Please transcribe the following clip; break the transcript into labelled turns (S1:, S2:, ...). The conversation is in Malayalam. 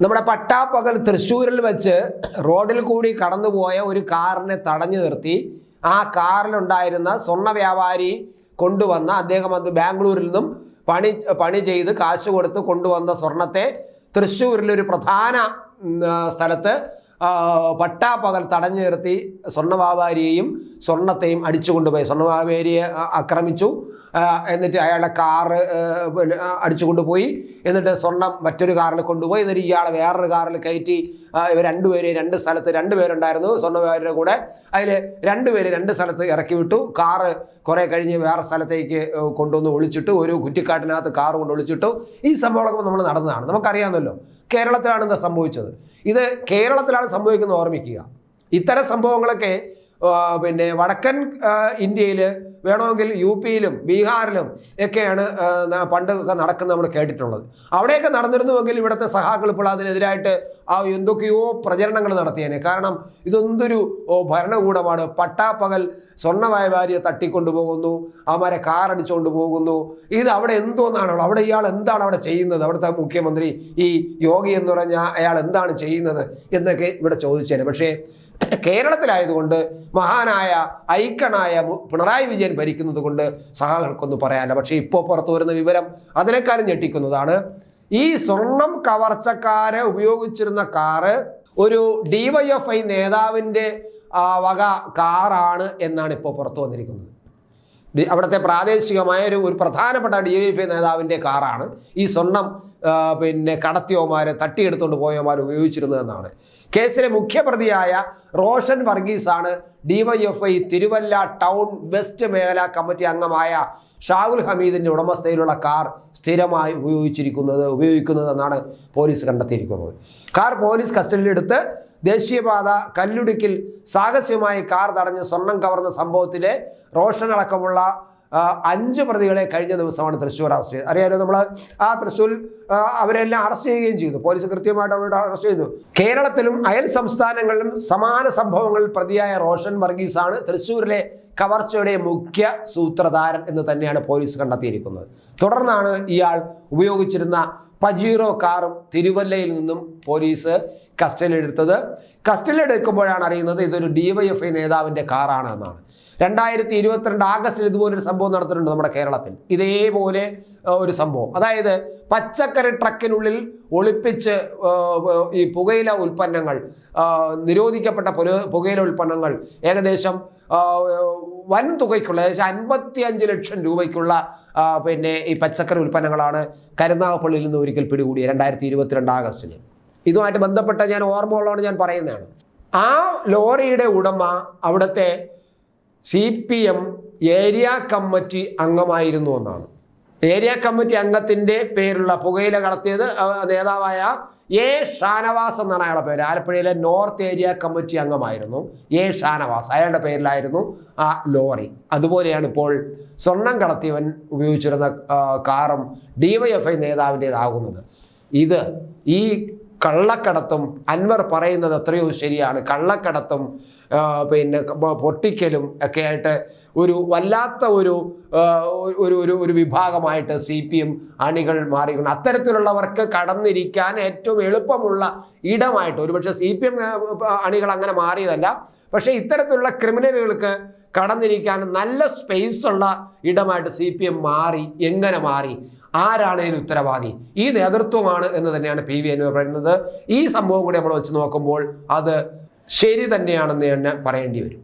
S1: നമ്മുടെ പട്ടാപ്പകൽ തൃശ്ശൂരിൽ വെച്ച് റോഡിൽ കൂടി കടന്നുപോയ ഒരു കാറിനെ തടഞ്ഞു നിർത്തി. ആ കാറിലുണ്ടായിരുന്ന സ്വർണ വ്യാപാരി കൊണ്ടുവന്ന അദ്ദേഹം അത് ബാംഗ്ലൂരിൽ നിന്നും പണി പണി ചെയ്ത് കാശ് കൊടുത്ത് കൊണ്ടുവന്ന സ്വർണത്തെ തൃശ്ശൂരിൽ ഒരു പ്രധാന സ്ഥലത്ത് പട്ടാപ്പകൽ തടഞ്ഞു നിർത്തി സ്വർണ വ്യാപാരിയെയും സ്വർണത്തെയും അടിച്ചു കൊണ്ടുപോയി സ്വർണ വ്യാപാരിയെ ആക്രമിച്ചു എന്നിട്ട് അയാളുടെ കാറ് അടിച്ചു കൊണ്ടുപോയി എന്നിട്ട് സ്വർണം മറ്റൊരു കാറിൽ കൊണ്ടുപോയി. എന്നിട്ട് ഇയാളെ വേറൊരു കാറിൽ കയറ്റി ഇവർ രണ്ടുപേരെ രണ്ട് സ്ഥലത്ത് രണ്ടുപേരുണ്ടായിരുന്നു സ്വർണ വ്യാപാരിയുടെ കൂടെ. അതിൽ രണ്ടുപേര് രണ്ട് സ്ഥലത്ത് ഇറക്കി വിട്ടു. കാറ് കുറേ കഴിഞ്ഞ് വേറെ സ്ഥലത്തേക്ക് കൊണ്ടുവന്ന് ഒളിച്ചിട്ടു. ഒരു കുറ്റിക്കാട്ടിനകത്ത് കാറ് കൊണ്ട് ഒളിച്ചിട്ടു. ഈ സംഭവങ്ങളൊക്കെ നമ്മൾ നടന്നതാണ്. നമുക്കറിയാമല്ലോ കേരളത്തിലാണ് എന്താ സംഭവിച്ചത്? ഇത് കേരളത്തിലാണ് സംഭവിക്കുന്നത് ഓർമ്മിക്കുക. ഇത്തരം സംഭവങ്ങളൊക്കെ പിന്നെ വടക്കൻ ഇന്ത്യയിൽ വേണമെങ്കിൽ യു പിയിലും ബീഹാറിലും ഒക്കെയാണ് പണ്ടൊക്കെ നടക്കുന്നത് നമ്മൾ കേട്ടിട്ടുള്ളത്. അവിടെയൊക്കെ നടന്നിരുന്നുവെങ്കിൽ ഇവിടുത്തെ സഹാക്കൾ ഇപ്പോൾ അതിനെതിരായിട്ട് ആ എന്തൊക്കെയോ പ്രചരണങ്ങൾ നടത്തിയേനെ. കാരണം ഇതെന്തൊരു ഭരണകൂടമാണ്. പട്ടാപ്പകൽ സ്വർണമായ വ്യാപാരിയെ തട്ടിക്കൊണ്ടുപോകുന്നു. അവരെ കാറടിച്ചുകൊണ്ട് പോകുന്നു. ഇത് അവിടെ എന്തോന്നാണോ? അവിടെ ഇയാൾ എന്താണ് അവിടെ ചെയ്യുന്നത്? അവിടുത്തെ മുഖ്യമന്ത്രി ഈ യോഗി എന്ന് പറഞ്ഞ അയാൾ എന്താണ് ചെയ്യുന്നത് എന്നൊക്കെ ഇവിടെ ചോദിച്ചേനെ. പക്ഷേ കേരളത്തിലായതുകൊണ്ട് മഹാനായ ഐക്കണായ പിണറായി വിജയൻ ഭരിക്കുന്നത് കൊണ്ട് സഹാക്കൾക്കൊന്നും പറയാനില്ല. പക്ഷേ ഇപ്പോൾ പുറത്തു വരുന്ന വിവരം അതിനേക്കാളും ഞെട്ടിക്കുന്നതാണ്. ഈ സ്വർണം കവർച്ചക്കാരെ ഉപയോഗിച്ചിരുന്ന കാറ് ഒരു ഡിവൈഎഫ്ഐ നേതാവിന്റെ വക കാറാണ് എന്നാണ് ഇപ്പോൾ പുറത്തു വന്നിരിക്കുന്നത്. അവിടുത്തെ പ്രാദേശികമായ ഒരു ഒരു പ്രധാനപ്പെട്ട ഡി എഫ് ഐ നേതാവിന്റെ കാറാണ് ഈ സ്വർണം പിന്നെ കടത്തിയോമാരെ തട്ടിയെടുത്തുകൊണ്ട് പോയവന്മാർ ഉപയോഗിച്ചിരുന്നതെന്നാണ്. കേസിലെ മുഖ്യപ്രതിയായ റോഷൻ വർഗീസാണ് ഡിവൈഎഫ്ഐ തിരുവല്ല ടൗൺ വെസ്റ്റ് മേഖല കമ്മിറ്റി അംഗമായ ഷാഹുൽ ഹമീദിന്റെ ഉടമസ്ഥയിലുള്ള കാർ സ്ഥിരമായി ഉപയോഗിച്ചിരിക്കുന്നത് ഉപയോഗിക്കുന്നതെന്നാണ് പോലീസ് കണ്ടെത്തിയിരിക്കുന്നത്. കാർ പോലീസ് കസ്റ്റഡിയിലെടുത്ത് ദേശീയപാത കല്ലുടുക്കിൽ സാഹസ്യമായി കാർ തടഞ്ഞ് സ്വർണം കവർന്ന സംഭവത്തിലെ ആ, അഞ്ച് പ്രതികളെ കഴിഞ്ഞ ദിവസമാണ് തൃശ്ശൂർ അറസ്റ്റ് ചെയ്തത്. അറിയാലോ നമ്മൾ ആ തൃശ്ശൂർ അവരെല്ലാം അറസ്റ്റ് ചെയ്യുകയും ചെയ്തു. പോലീസ് കൃത്യമായിട്ട് അവരോട് അറസ്റ്റ് ചെയ്തു. കേരളത്തിലും അയൽ സംസ്ഥാനങ്ങളിലും സമാന സംഭവങ്ങളിൽ പ്രതിയായ റോഷൻ വർഗീസാണ് തൃശ്ശൂരിലെ കവർച്ചയുടെ മുഖ്യ സൂത്രധാരൻ എന്ന് തന്നെയാണ് പോലീസ് കണ്ടെത്തിയിരിക്കുന്നത്. തുടർന്നാണ് ഇയാൾ ഉപയോഗിച്ചിരുന്ന പജീറോ കാറും തിരുവല്ലയിൽ നിന്നും പോലീസ് കസ്റ്റഡിയിലെടുത്തത്. കസ്റ്റഡിയിലെടുക്കുമ്പോഴാണ് അറിയുന്നത് ഇതൊരു ഡിവൈഎഫ്ഐ നേതാവിന്റെ കാറാണ് എന്നാണ് രണ്ടായിരത്തി ഇരുപത്തിരണ്ട് ആഗസ്റ്റിൽ ഇതുപോലൊരു സംഭവം നടത്തിയിട്ടുണ്ട് നമ്മുടെ കേരളത്തിൽ. ഇതേപോലെ ഒരു സംഭവം. അതായത് പച്ചക്കറി ട്രക്കിനുള്ളിൽ ഒളിപ്പിച്ച് ഈ പുകയില ഉൽപ്പന്നങ്ങൾ നിരോധിക്കപ്പെട്ട പുകയില ഉൽപ്പന്നങ്ങൾ ഏകദേശം വൻ തുകയ്ക്കുള്ള ഏകദേശം അൻപത്തി അഞ്ച് ലക്ഷം രൂപയ്ക്കുള്ള പിന്നെ ഈ പച്ചക്കറി ഉൽപ്പന്നങ്ങളാണ് കരുനാഗപ്പള്ളിയിൽ നിന്ന് ഒരിക്കൽ പിടികൂടിയത് രണ്ടായിരത്തി ഇരുപത്തിരണ്ട് ആഗസ്റ്റിൽ. ഇതുമായിട്ട് ബന്ധപ്പെട്ട ഞാൻ ഓർമ്മ ഉള്ളതാണ് ഞാൻ പറയുന്നതാണ്. ആ ലോറിയുടെ ഉടമ അവിടുത്തെ C P M area committee അംഗമായിരുന്നു എന്നാണ്. ഏരിയ കമ്മിറ്റി അംഗത്തിന്റെ പേരുള്ള പുകയില കടത്തിയത് നേതാവായ എ ഷാനവാസ് എന്നാണ് അയാളുടെ പേര്. ആലപ്പുഴയിലെ നോർത്ത് ഏരിയ കമ്മിറ്റി അംഗമായിരുന്നു. എ ഷാനവാസ് അയാളുടെ പേരിലായിരുന്നു ആ ലോറി. അതുപോലെയാണ് ഇപ്പോൾ സ്വർണം കടത്തിയവൻ ഉപയോഗിച്ചിരുന്ന കാറും ഡിവൈഎഫ്ഐ നേതാവിന്റെതാകുന്നത്. ഇത് ഈ കള്ളക്കടത്തും. അൻവർ പറയുന്നത് എത്രയോ ശരിയാണ്. കള്ളക്കടത്തും പിന്നെ പൊട്ടിക്കലും ഒക്കെ ആയിട്ട് ഒരു വല്ലാത്ത ഒരു ഒരു ഒരു ഒരു വിഭാഗമായിട്ട് സി പി എം അണികൾ മാറിയിട്ടുണ്ട് അത്തരത്തിലുള്ളവർക്ക് കടന്നിരിക്കാൻ ഏറ്റവും എളുപ്പമുള്ള ഇടമായിട്ട് ഒരുപക്ഷെ സി പി എം അണികൾ അങ്ങനെ മാറിയതല്ല. പക്ഷേ ഇത്തരത്തിലുള്ള ക്രിമിനലുകൾക്ക് കടന്നിരിക്കാൻ നല്ല സ്പേസ് ഉള്ള ഇടമായിട്ട് സി പി എം മാറി എങ്ങനെ മാറി ആരാണ് ഇതിന് ഉത്തരവാദി? ഈ നേതൃത്വമാണ് എന്ന് തന്നെയാണ് പി വി എന്ന് പറയുന്നത്. ഈ സംഭവം കൂടി നമ്മൾ വെച്ച് നോക്കുമ്പോൾ അത് ശരി തന്നെയാണെന്ന് തന്നെ പറയേണ്ടി വരും.